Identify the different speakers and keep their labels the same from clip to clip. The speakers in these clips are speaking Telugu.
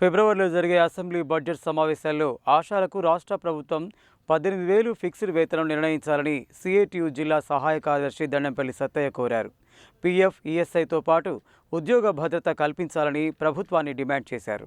Speaker 1: ఫిబ్రవరిలో జరిగే అసెంబ్లీ బడ్జెట్ సమావేశాల్లో ఆశాలకు రాష్ట్ర ప్రభుత్వం పద్దెనిమిది వేలు ఫిక్స్డ్ వేతనం నిర్ణయించాలని సిఐటియు జిల్లా సహాయ కార్యదర్శి దండంపల్లి సత్తయ్య కోరారు. పీఎఫ్ ఈఎస్ఐతో పాటు ఉద్యోగ భద్రత కల్పించాలని ప్రభుత్వాన్ని డిమాండ్ చేశారు.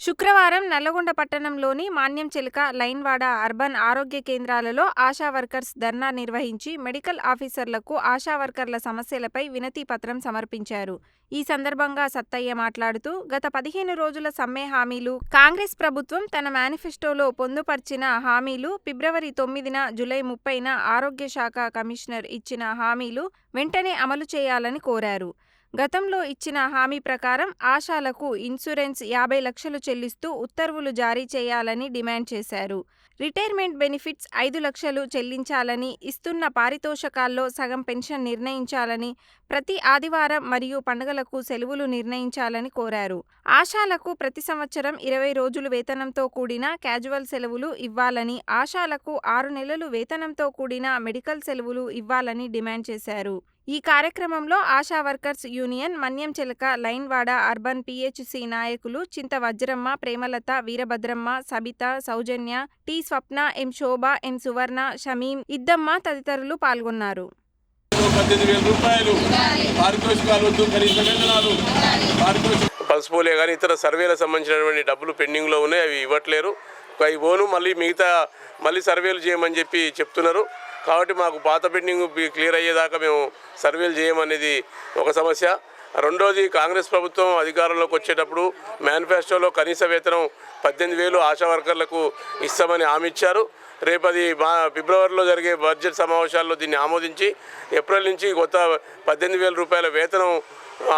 Speaker 2: శుక్రవారం నల్లగొండ పట్టణంలోని మాన్యం చిలక లైన్వాడ అర్బన్ ఆరోగ్య కేంద్రాలలో ఆశా వర్కర్స్ ధర్నా నిర్వహించి మెడికల్ ఆఫీసర్లకు ఆశా వర్కర్ల సమస్యలపై వినతి పత్రం సమర్పించారు. ఈ సందర్భంగా సత్తయ్య మాట్లాడుతూ గత పదిహేను రోజుల సమ్మె హామీలు కాంగ్రెస్ ప్రభుత్వం తన మేనిఫెస్టోలో పొందుపర్చిన హామీలు ఫిబ్రవరి తొమ్మిదిన జూలై ముప్పైన ఆరోగ్య శాఖ కమిషనర్ ఇచ్చిన హామీలు వెంటనే అమలు చేయాలని కోరారు. గతంలో ఇచ్చిన హామీ ప్రకారం ఆశాలకు ఇన్సూరెన్స్ యాభై లక్షలు చెల్లిస్తూ ఉత్తర్వులు జారీ చేయాలని డిమాండ్ చేశారు. రిటైర్మెంట్ బెనిఫిట్స్ ఐదు లక్షలు చెల్లించాలని ఇస్తున్న పారితోషకాల్లో సగం పెన్షన్ నిర్ణయించాలని ప్రతి ఆదివారం మరియు పండుగలకు సెలవులు నిర్ణయించాలని కోరారు. ఆశాలకు ప్రతి సంవత్సరం ఇరవై రోజులు వేతనంతో కూడిన క్యాజువల్ సెలవులు ఇవ్వాలని ఆశాలకు ఆరు నెలలు వేతనంతో కూడిన మెడికల్ సెలవులు ఇవ్వాలని డిమాండ్ చేశారు. ఈ కార్యక్రమంలో ఆశా వర్కర్స్ యూనియన్ మన్యం చిలక లైన్వాడ అర్బన్ పిహెచ్సి నాయకులు Chinta Vajramma Premalatha Veerabhadramma Sabitha Soujanya T Swapna M Shobha M Suvarna Shamim Iddamma తదితరులు పాల్గొన్నారు.
Speaker 3: పద్దెనిమిది వేల రూపాయలు పారితోషికాలు వద్దు కనీస వేతనాలు పారితోషిక పల్స్ పోలే కానీ ఇతర సర్వేలకు సంబంధించినటువంటి డబ్బులు పెండింగ్లో ఉన్నాయి అవి ఇవ్వట్లేరు. అవి పోను మళ్ళీ మిగతా మళ్ళీ సర్వేలు చేయమని చెప్పి చెప్తున్నారు. కాబట్టి మాకు పాత పెండింగ్ క్లియర్ అయ్యేదాకా మేము సర్వేలు చేయమనేది ఒక సమస్య. రెండోది కాంగ్రెస్ ప్రభుత్వం అధికారంలోకి వచ్చేటప్పుడు మేనిఫెస్టోలో కనీస వేతనం పద్దెనిమిది వేలు ఆశా వర్కర్లకు ఇస్తామని హామీ ఇచ్చారు. రేపు అది మా ఫిబ్రవరిలో జరిగే బడ్జెట్ సమావేశాల్లో దీన్ని ఆమోదించి ఏప్రిల్ నుంచి కొత్త పద్దెనిమిది వేల రూపాయల వేతనం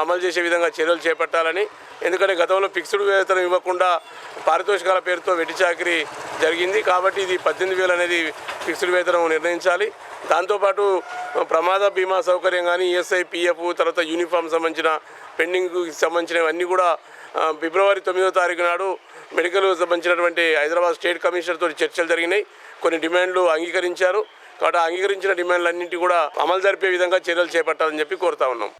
Speaker 3: అమలు చేసే విధంగా చర్యలు చేపట్టాలని. ఎందుకంటే గతంలో ఫిక్స్డ్ వేతనం ఇవ్వకుండా పారితోషికాల పేరుతో వెట్టి చాకరీ జరిగింది. కాబట్టి ఇది పద్దెనిమిది వేలు అనేది ఫిక్స్డ్ వేతనం నిర్ణయించాలి. దాంతోపాటు ప్రమాద బీమా సౌకర్యం కానీ ఈఎస్ఐ పిఎఫ్ తర్వాత యూనిఫామ్ సంబంధించిన పెండింగ్కి సంబంధించినవన్నీ కూడా ఫిబ్రవరి తొమ్మిదో తారీఖు నాడు మెడికల్ సంబంధించినటువంటి హైదరాబాద్ స్టేట్ కమిషనర్తో చర్చలు జరిగినాయి. కొన్ని డిమాండ్లు అంగీకరించారు. కాబట్టి అంగీకరించిన డిమాండ్లన్నింటి కూడా అమలు జరిపే విధంగా చర్యలు చేపట్టాలని చెప్పి కోరుతా ఉన్నాం.